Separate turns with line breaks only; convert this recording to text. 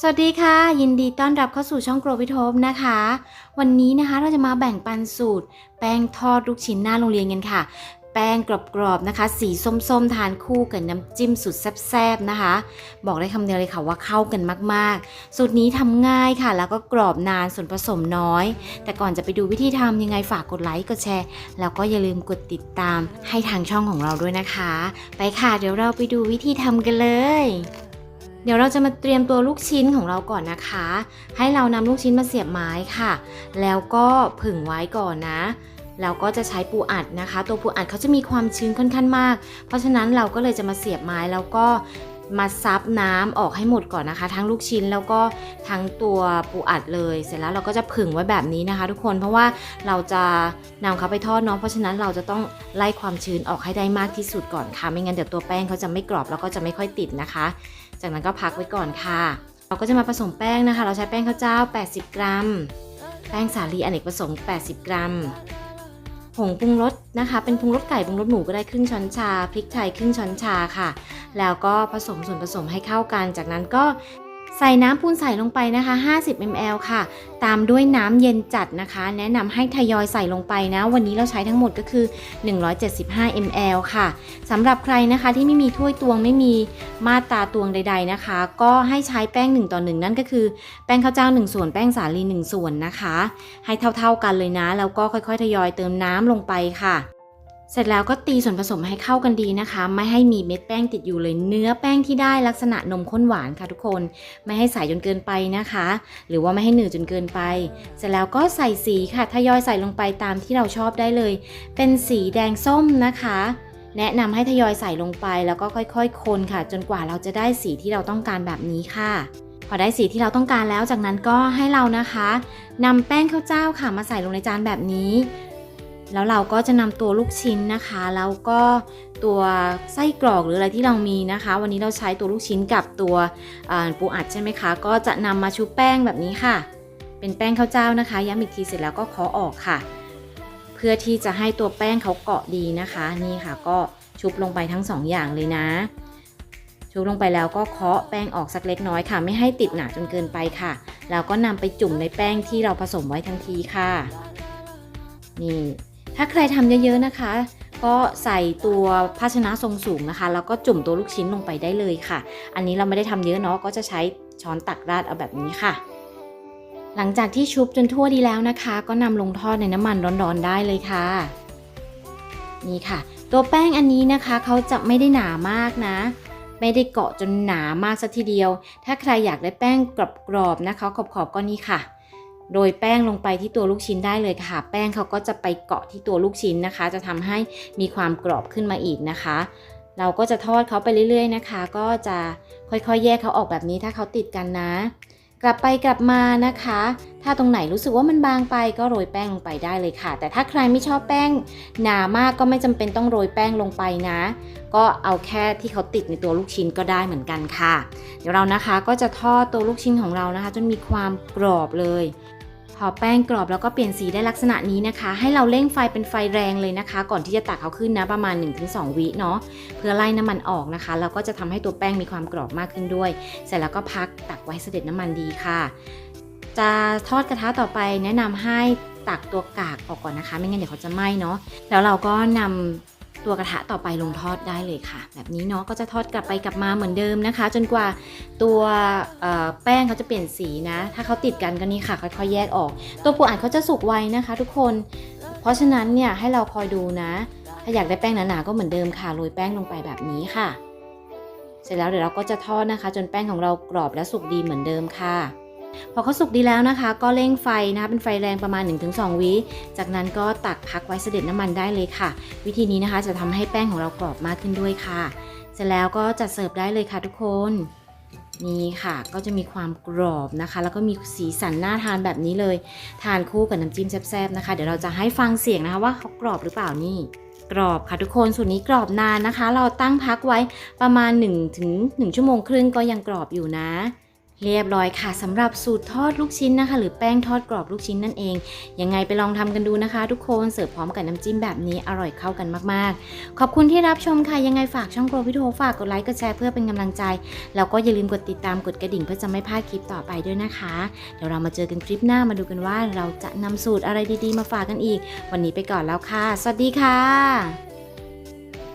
สวัสดีค่ะ ยินดีต้อนรับเข้าสู่ช่องโกรวิทโฮมนะคะ วันนี้นะคะเราจะมาแบ่งปันสูตร แป้งทอดลูกชิ้นหน้าโรงเรียนกันค่ะ แป้งกรอบๆนะคะ สีส้มๆ ทานคู่กับน้ำจิ้มสุดแซ่บๆนะคะ บอกได้คำเดียวเลยค่ะว่าเข้ากันมากๆ สูตรนี้ทำง่ายค่ะ แล้วก็กรอบนานส่วนผสมน้อย แต่ก่อนจะไปดูวิธีทำยังไงฝากกดไลค์กดแชร์ แล้วก็อย่าลืมกดติดตามให้ทางช่องของเราด้วยนะคะ ไปค่ะเดี๋ยวเราไปดูวิธีทำกันเลย เดี๋ยวเราจะมาเตรียมตัวลูกชิ้นของเราก่อนนะคะ ให้เรานำลูกชิ้นมาเสียบไม้ค่ะ แล้วก็ผึ่งไว้ก่อนนะเราก็จะใช้ปูอัดนะคะ ตัวปูอัดเขาจะมีความชื้นค่อนข้างมาก เพราะฉะนั้นเราก็เลยจะมาเสียบไม้แล้วก็ มาซับน้ำออกให้หมดก่อนนะคะ ทั้งลูกชิ้นแล้วก็ทั้งตัวปูอัดเลย เสร็จแล้วเราก็จะผึ่งไว้แบบนี้นะคะ ทุกคนเพราะว่าเราจะนำเขาไปทอดเนาะเพราะฉะนั้นเราจะต้องไล่ความชื้นออกให้ได้มากที่สุดก่อนค่ะไม่งั้นเดี๋ยวตัวแป้งเขาจะไม่กรอบแล้วก็จะไม่ค่อยติดนะคะ จากนั้นก็พักไว้ก่อนค่ะ เราก็จะมาผสมแป้งนะคะ เราใช้แป้งข้าวเจ้า 80 กรัม แป้งสาลีอเนกประสงค์ 80 กรัม ผงปรุงรสนะคะ เป็นปรุงรสไก่ปรุงรสหมูก็ได้ครึ่งช้อนชา พริกไทยครึ่งช้อนชาค่ะ แล้วก็ผสมส่วนผสมให้เข้ากัน จากนั้นก็ ใส่น้ำปูนใส่ลงไปนะคะ 50 ml ค่ะ ตามด้วยน้ำเย็นจัดนะคะ แนะนำให้ทยอยใส่ลงไปนะ วันนี้เราใช้ทั้งหมดก็คือ 175 ml ค่ะสำหรับใครนะคะที่ไม่มีถ้วยตวงไม่มีมาตราตวงใด ๆนะคะ ก็ให้ใช้แป้ง 1 ต่อ 1 นั่นก็คือ แป้งข้าวเจ้า 1 ส่วน แป้งสาลี 1 ส่วนนะคะ ให้เท่าๆกันเลยนะ แล้วก็ค่อยๆ ทยอยเติมน้ำลงไปค่ะ เสร็จแล้วก็ตีส่วนผสมให้เข้ากันดีนะคะ ไม่ให้มีเม็ดแป้งติดอยู่เลย เนื้อแป้งที่ได้ลักษณะนมข้นหวานค่ะทุกคน ไม่ให้ใสจนเกินไปนะคะ หรือว่าไม่ให้หนืดจนเกินไป เสร็จแล้วก็ใส่สีค่ะทยอยใส่ลงไปตามที่เราชอบได้เลย เป็นสีแดงส้มนะคะ แนะนำให้ทยอยใส่ลงไปแล้วก็ค่อยๆคนค่ะ จนกว่าเราจะได้สีที่เราต้องการแบบนี้ค่ะพอได้สีที่เราต้องการแล้วจากนั้นก็ให้เรานะคะนำแป้งข้าวเจ้าค่ะมาใส่ลงในจานแบบนี้ แล้วเราก็จะนำตัวลูกชิ้นนะคะ แล้วก็ตัวไส้กรอกหรืออะไรที่เรามีนะคะ วันนี้เราใช้ตัวลูกชิ้นกับตัวปูอัดใช่ไหมคะ ก็จะนำมาชุบแป้งแบบนี้ค่ะ เป็นแป้งข้าวเจ้านะคะย้ำอีกทีเสร็จแล้วก็เคาะออกค่ะ เพื่อที่จะให้ตัวแป้งเขาเกาะดีนะคะ นี่ค่ะก็ชุบลงไปทั้งสองอย่างเลยนะ ชุบลงไปแล้วก็เคาะแป้งออกสักเล็กน้อยค่ะ ไม่ให้ติดหนาจนเกินไปค่ะ แล้วก็นำไปจุ่มในแป้งที่เราผสมไว้ทันทีค่ะ นี่ ถ้าใครทำเยอะๆนะคะ ก็ใส่ตัวภาชนะทรงสูงนะคะ แล้วก็จุ่มตัวลูกชิ้นลงไปได้เลยค่ะ อันนี้เราไม่ได้ทำเยอะเนาะก็จะใช้ช้อนตักราดเอาแบบนี้ค่ะ หลังจากที่ชุบจนทั่วดีแล้วนะคะ ก็นำลงทอดในน้ำมันร้อนๆได้เลยค่ะ นี่ค่ะ ตัวแป้งอันนี้นะคะเขาจะไม่ได้หนามากนะไม่ได้เกาะจนหนามากสัทีเดียว ถ้าใครอยากได้แป้งกรอบๆนะคะ ขอบๆก็นี่ค่ะ โรยแป้งลงไปที่ตัวลูกชิ้นได้เลยค่ะ แป้งเขาก็จะไปเกาะที่ตัวลูกชิ้นนะคะ จะทำให้มีความกรอบขึ้นมาอีกนะคะ เราก็จะทอดเขาไปเรื่อย ๆ นะคะ ก็จะค่อยๆ แยกเขาออกแบบนี้ถ้าเขาติดกันนะ กลับไปกลับมานะคะ ถ้าตรงไหนรู้สึกว่ามันบางไปก็โรยแป้งลงไปได้เลยค่ะ แต่ถ้าใครไม่ชอบแป้งหนามากก็ไม่จำเป็นต้องโรยแป้งลงไปนะ ก็เอาแค่ที่เขาติดในตัวลูกชิ้นก็ได้เหมือนกันค่ะ เดี๋ยวเรานะคะก็จะทอดตัวลูกชิ้นของเรานะคะ จนมีความกรอบเลย พอแป้งกรอบแล้วก็เปลี่ยนสีได้ลักษณะนี้นะคะ ให้เราเร่งไฟเป็นไฟแรงเลยนะคะ ก่อนที่จะตักเขาขึ้นนะประมาณ 1-2 วิเนาะเพื่อไล่น้ำมันออกนะคะแล้วก็จะทำให้ตัวแป้งมีความกรอบมากขึ้นด้วย เสร็จแล้วก็พักตักไว้เสด็จน้ำมันดีค่ะ จะทอดกระทะต่อไปแนะนำให้ตักตัวกากออกก่อนนะคะ ไม่งั้นเดี๋ยวเขาจะไหม้เนาะแล้วเราก็นำ ตัวกระทะต่อไปลงทอดได้เลยค่ะ แบบนี้เนาะก็จะทอดกลับไปกลับมาเหมือนเดิมนะคะ จนกว่าตัวแป้งเขาจะเปลี่ยนสีนะ ถ้าเขาติดกันก็นี่ค่ะ ค่อยๆแยกออก ตัวปูอัดเขาจะสุกไวนะคะ ทุกคน เพราะฉะนั้นเนี่ยให้เราคอยดูนะ ถ้าอยากได้แป้งหนาๆก็เหมือนเดิมค่ะโรยแป้งลงไปแบบนี้ค่ะ เสร็จแล้วเดี๋ยวเราก็จะทอดนะคะ จนแป้งของเรากรอบและสุกดีเหมือนเดิมค่ะ พอเขาสุกดีแล้วนะคะ ก็เร่งไฟนะคะเป็นไฟแรงประมาณ 1-2 วิ จากนั้นก็ตักพักไว้เสด็จน้ำมันได้เลยค่ะ วิธีนี้นะคะจะทำให้แป้งของเรากรอบมากขึ้นด้วยค่ะ เสร็จแล้วก็จัดเสิร์ฟได้เลยค่ะทุกคนนี่ค่ะ ก็จะมีความกรอบนะคะ แล้วก็มีสีสันน่าทานแบบนี้เลย ทานคู่กับน้ำจิ้มแซ่บๆนะคะ เดี๋ยวเราจะให้ฟังเสียงนะคะว่าเขากรอบหรือเปล่านี่ กรอบค่ะทุกคนส่วนนี้กรอบนานนะคะ เราตั้งพักไว้ประมาณ1ถึง1ชั่วโมงครึ่งก็ยังกรอบอยู่นะ เรียบร้อยค่ะสำหรับสูตรทอดลูกชิ้นนะคะ หรือแป้งทอดกรอบลูกชิ้นนั่นเอง ยังไงไปลองทำกันดูนะคะ ทุกคนเสิร์ฟพร้อมกับน้ำจิ้มแบบนี้อร่อยเข้ากันมากๆ ขอบคุณที่รับชมค่ะ ยังไงฝากช่องโกรพิโทฝากกดไลค์กดแชร์เพื่อเป็นกำลังใจ แล้วก็อย่าลืมกดติดตามกดกระดิ่งเพื่อจะไม่พลาดคลิปต่อไปด้วยนะคะ เดี๋ยวเรามาเจอกันคลิปหน้ามาดูกันว่าเราจะนำสูตรอะไรดีๆ มาฝากกันอีก วันนี้ไปก่อนแล้วค่ะ สวัสดีค่ะ